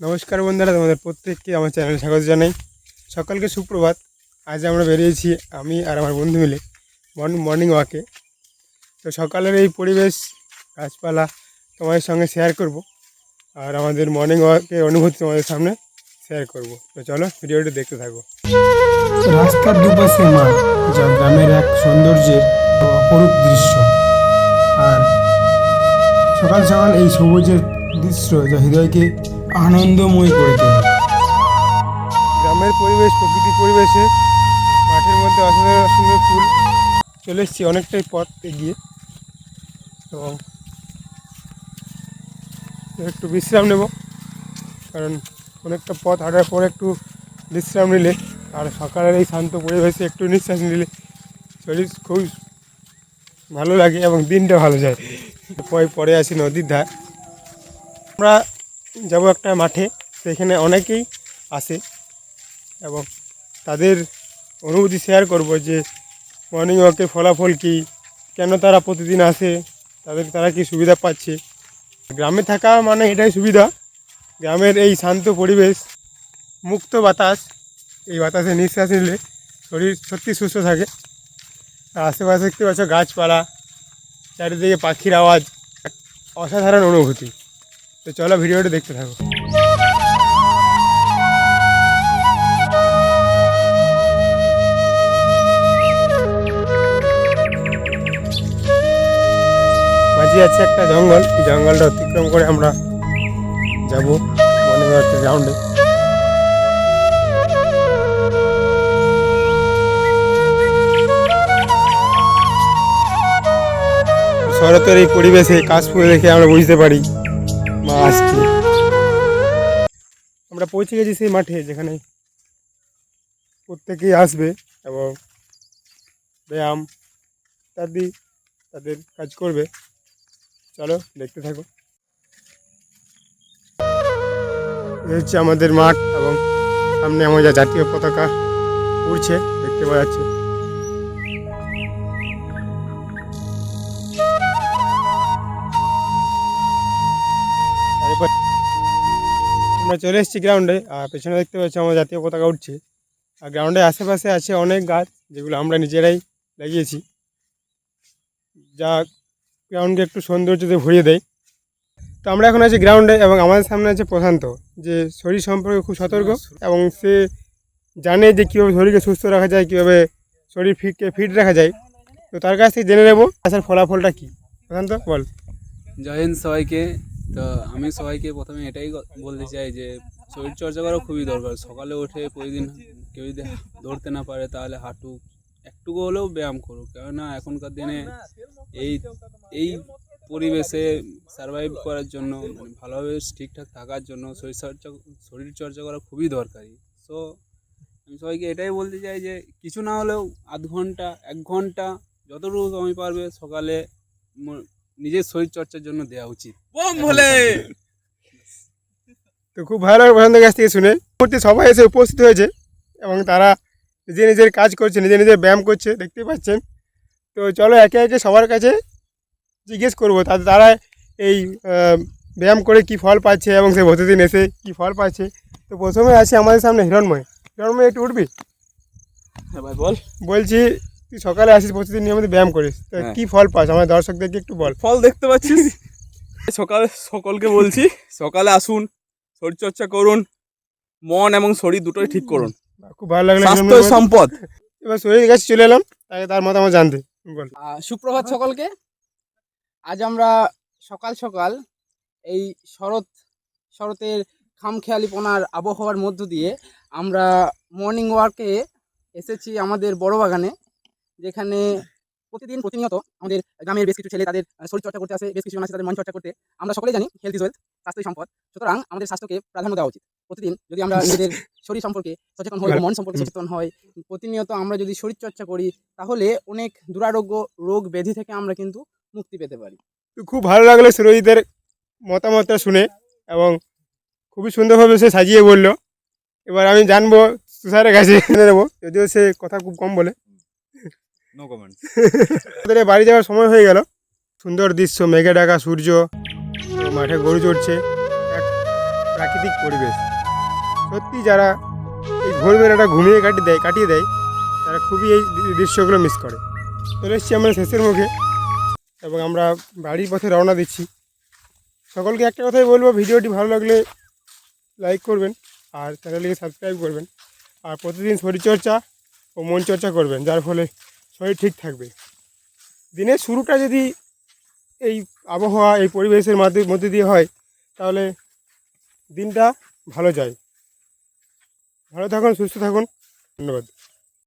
নমস্কার বন্ধুরা, তোমাদের প্রত্যেককে আমার চ্যানেলে স্বাগত জানাই। সকালকে সুপ্রভাত, আজ আমরা বেরিয়েছি আমি আর আমার বন্ধু মিলে মর্নিং ওয়াকে তো সকালের এই পরিবেশ, গাছপালা তোমাদের সঙ্গে শেয়ার করব আর আমাদের মর্নিং ওয়াকের অনুভূতি তোমাদের সামনে শেয়ার করব। তো চলো ভিডিওটি দেখতে থাকো। রাস্তার দুপাশে মাঠ যা গ্রামের এক সৌন্দর্যের অপরূপ দৃশ্য। আর সকাল সকাল এই সবুজের দৃশ্য যা হৃদয়কে আনন্দময় করে তোলে। গ্রামের পরিবেশ প্রকৃতি পরিবেশে মাঠের মধ্যে অসাধারণ সুন্দর ফুল চলে এসেছি, অনেকটাই পথ এগিয়ে। তো একটু বিশ্রাম নেব, কারণ অনেকটা পথ হাঁটার পর একটু বিশ্রাম নিলে আর সকালের এই শান্ত পরিবেশে একটু নিঃশ্বাস নিলে শরীর খুব ভালো লাগে এবং দিনটা ভালো যায়। পরে পরে আসি নদীর ধার। আমরা যাব একটা মাঠে, সেখানে অনেকেই আসে এবং তাদের অনুভূতি শেয়ার করব যে মর্নিং ওয়াকের ফলাফল কী, কেন তারা প্রতিদিন আসে, তাদের তারা কি সুবিধা পাচ্ছে। গ্রামে থাকা মানে এটাই সুবিধা, গ্রামের এই শান্ত পরিবেশ, মুক্ত বাতাস, এই বাতাসে নিঃশ্বাস নিলে শরীর সত্যি সুস্থ থাকে। আর আশেপাশে দেখতে পাচ্ছ গাছপালা, চারিদিকে পাখির আওয়াজ অসাধারণ অনুভূতি। তো চলো ভিডিওটা দেখতে থাকো। মাঝে আছে একটা জঙ্গল, এই জঙ্গলটা অতিক্রম করে আমরা যাব ওয়াকের গ্রাউন্ডে শরতের এই পরিবেশে কাশফুল দেখে আমরা বুঝতে পারি। আমরা পৌঁছে গেছি সেই মাঠে যেখানে প্রত্যেকেই আসবে এবং ব্যায়াম ইত্যাদি তাদের কাজ করবে। চলো দেখতে থাকো। হচ্ছে আমাদের মাঠ এবং সামনে আমাদের জাতীয় পতাকা উড়ছে, দেখতে পাওয়া যাচ্ছে। তারপর আমরা চলে এসেছি গ্রাউন্ডে আর পেছনে দেখতে পাচ্ছি আমার জাতীয় পতাকা উঠছে। আর গ্রাউন্ডের আশেপাশে আছে অনেক গাছ, যেগুলো আমরা নিজেরাই লাগিয়েছি। যা গ্রাউন্ডকে একটু সৌন্দর্যতে ভরিয়ে দেয়। তো আমরা এখন আছি গ্রাউন্ডে এবং আমাদের সামনে আছে প্রশান্ত, যে শরীর সম্পর্কে খুব সতর্ক এবং সে জানে যে কীভাবে শরীরকে সুস্থ রাখা যায়, কীভাবে শরীর ফিটকে ফিট রাখা যায়। তো তার কাছ থেকে জেনে নেব, আসার ফলাফলটা কী। প্রশান্ত, বল। জয় হিন্দ সবাইকে। তো আমি সবাইকে প্রথমে এটাই বলতে চাই যে শরীরচর্চা করা খুবই দরকার। সকালে উঠে প্রতিদিন কেউ যদি দৌড়তে না পারে তাহলে হাঁটু একটুকু হলেও ব্যায়াম করুক কেননা এখনকার দিনে এই এই পরিবেশে সার্ভাইভ করার জন্য মানে ভালোভাবে ঠিকঠাক থাকার জন্য শরীরচর্চা শরীরচর্চা করা খুবই দরকারি। সো আমি সবাইকে এটাই বলতে চাই যে কিছু না হলেও আধ ঘণ্টা, এক ঘণ্টা যতটুকু সময় পারবে সকালে নিজের শরীর চর্চার জন্য দেওয়া উচিত। তো খুব ভালো লাগে প্রশান্তের কাছ থেকে শুনে। মুহূর্তে সবাই এসে উপস্থিত হয়েছে এবং তারা নিজে নিজের কাজ করছে নিজে নিজের ব্যায়াম করছে দেখতে পাচ্ছেন। তো চলো একে একে সবার কাছে জিজ্ঞেস করব তাতে তারা এই ব্যায়াম করে কি ফল পাচ্ছে এবং সে প্রতিদিন এসে কি ফল পাচ্ছে। তো প্রথমে আছে আমাদের সামনে হিরণময়। হিরণময় একটু উঠবি? হ্যাঁ ভাই বল। বলছি তুই সকালে আসিস প্রতিদিন নিয়মিত ব্যায়াম করিস। তো হ্যাঁ। কি ফল পাস? আমার দর্শকদেরকে একটু বল। ফল দেখতে পাচ্ছিস? সকালে সকলকে বলছি সকালে আসুন শরীরচর্চা করুন মন এবং শরীর দুটোই ঠিক করুন। খুব ভালো লাগল স্বাস্থ্য সম্পদ। এবার শরীরের কাছে চলে এলাম তাকে তার মতামত জানতে। সুপ্রভাত সকলকে। আজ আমরা সকাল সকাল এই শরৎ শরতের খামখেয়ালিপনার আবহাওয়ার মধ্য দিয়ে আমরা মর্নিং ওয়ার্কে এসেছি আমাদের বড় বাগানে যেখানে প্রতিদিন প্রতিনিয়ত আমাদের গ্রামের বেশ কিছু ছেলে তাদের শরীরচর্চা করতে আসে বেশ কিছু জন আসে তাদের মন চর্চা করতে। আমরা সকলেই জানি হেলথ ইজ ওয়েলথ স্বাস্থ্যই সম্পদ। সুতরাং আমাদের স্বাস্থ্যকে প্রাধান্য দেওয়া উচিত। প্রতিদিন যদি আমরা নিজেদের শরীর সম্পর্কে সচেতন হই মন সম্পর্কে সচেতন হয় প্রতিনিয়ত আমরা যদি শরীরচর্চা করি তাহলে অনেক দুরারোগ্য রোগ ব্যাধি থেকে আমরা কিন্তু মুক্তি পেতে পারি। তো খুব ভালো লাগল সুরজিতের মতামতটা শুনে এবং খুবই সুন্দরভাবে সে সাজিয়ে বলল। এবার আমি জানব তুষারের কাছে। নেব যদিও সে কথা খুব কম বলে। নো কমেন্ট আমাদের বাড়ি যাওয়ার সময় হয়ে গেল। সুন্দর দৃশ্য, মেঘে ডাকা সূর্য, মাঠে গরু চড়ছে, এক প্রাকৃতিক পরিবেশ। সত্যি যারা এই ভোরবেলাটা ঘুমিয়ে কাটিয়ে দেয় কাটিয়ে দেয়, তারা খুবই এই দৃশ্যগুলো মিস করে। চলে এসেছি আমরা শেষের মুখে এবং আমরা বাড়ির পথে রওনা দিচ্ছি। সকলকে একটা কথাই বলব, ভিডিওটি ভালো লাগলে লাইক করবেন আর চ্যানেলটিকে সাবস্ক্রাইব করবেন। আর প্রতিদিন শরীরচর্চা ও মন চর্চা করবেন, যার ফলে শরীর ঠিক থাকবে। দিনের শুরুটা যদি এই আবহাওয়া, এই পরিবেশের মধ্যে দিয়ে হয়, তাহলে দিনটা ভালো যায়। ভালো থাকুন, সুস্থ থাকুন। ধন্যবাদ।